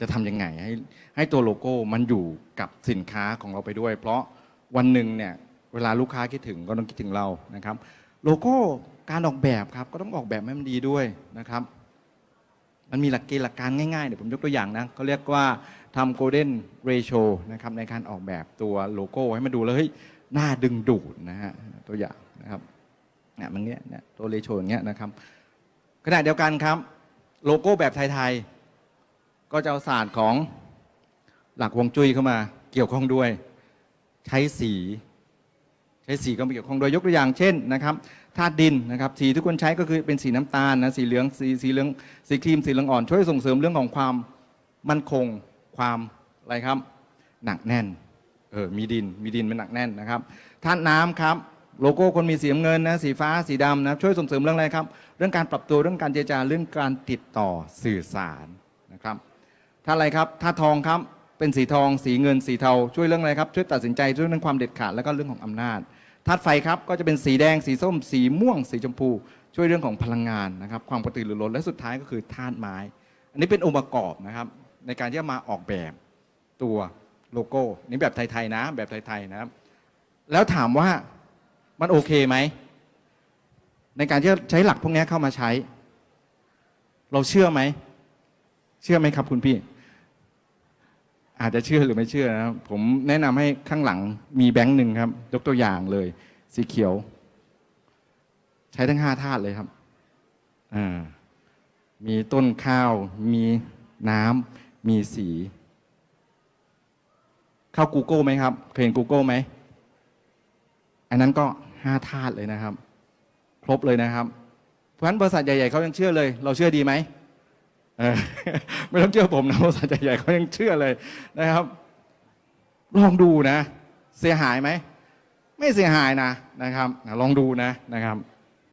จะทำยังไงให้ให้ตัวโลโก้มันอยู่กับสินค้าของเราไปด้วย เพราะวันหนึ่งเนี่ยเวลาลูกค้าคิดถึงก็ต้องคิดถึงเรานะครับ โลโก้การออกแบบครับก็ต้องออกแบบให้มันดีด้วยนะครับ มันมีหลักเกณฑ์หลักการง่ายๆเดี๋ยวผมยกตัวอย่างนะเขาเรียกว่าทำ golden ratio นะครับในการออกแบบตัวโลโก้ให้มันดูแล้วเฮ้ยน่าดึงดูดนะฮะตัวอย่างนะครับเนี่ยมันเนี้ยตัว ratio อย่างเงี้ยนะครับขณะเดียวกันครับ โลโก้แบบไทยๆ ก็จะเอาศาสตร์ของหลักวงจุ้ยเข้ามาเกี่ยวข้องด้วย ใช้สี ใช้สีก็มาเกี่ยวข้องโดยยกตัวอย่างเช่นนะครับธาตุดินนะครับสีที่ควรใช้ก็คือเป็นสีน้ำตาลนะสีเหลืองสีสีเหลืองสีครีมสีเหลืองอ่อนช่วยส่งเสริมเรื่องของความมั่นคงความอะไรครับ หนักแน่นเออมีดินมีดินเป็นหนักแน่นนะครับธาตุน้ำครับโลโก้คนมีสีเงินนะสีฟ้าสีดำนะช่วยส่งเสริมเรื่องอะไรครับ เรื่องการปรับตัวเรื่องการเจรจาเรื่องการติดต่อสื่อสารนะครับ ถ้าอะไรครับถ้าทองครับเป็นสีทอง สีเงินสีเทาช่วยเรื่องอะไรครับช่วยตัดสินใจช่วยเรื่องความเด็ดขาดแล้วก็เรื่องของอำนาจธาตุไฟครับก็จะเป็นสีแดงสีส้ม สีม่วง สีชมพู ช่วยเรื่องของพลังงานนะครับ ความกระตือรือร้นและสุดท้ายก็คือธาตุไม้ อันนี้เป็นองค์ประกอบนะครับ ในการที่จะมาออกแบบตัวโลโก้นี่แบบไทยๆนะ แบบไทยๆนะครับ แล้วถามว่ามันโอเคไหมในการที่จะใช้หลักพวกนี้เข้ามาใช้ เราเชื่อไหม เชื่อไหมครับคุณพี่ อาจจะเชื่อหรือไม่เชื่อนะครับผมแนะนำให้ข้างหลังมีแบงค์หนึ่งครับ ยกตัวอย่างเลย สีเขียว ใช้ทั้งห้าธาตุเลยครับอ่ามีต้นข้าว มีน้ำมีสี เข้า Google ไหมครับ เคยเห็น Google ไหม อันนั้นก็ห้าธาตุเลยนะครับ ครบเลยนะครับ เพราะฉะนั้นบริษัทใหญ่ ๆเขายังเชื่อเลย เราเชื่อดีไหม ไม่ต้องเชื่อผมนะบริษัทใหญ่ๆเขายังเชื่อเลยนะครับ ลองดูนะ เสียหายไหม ไม่เสียหายนะนะครับ ลองดูนะนะครับ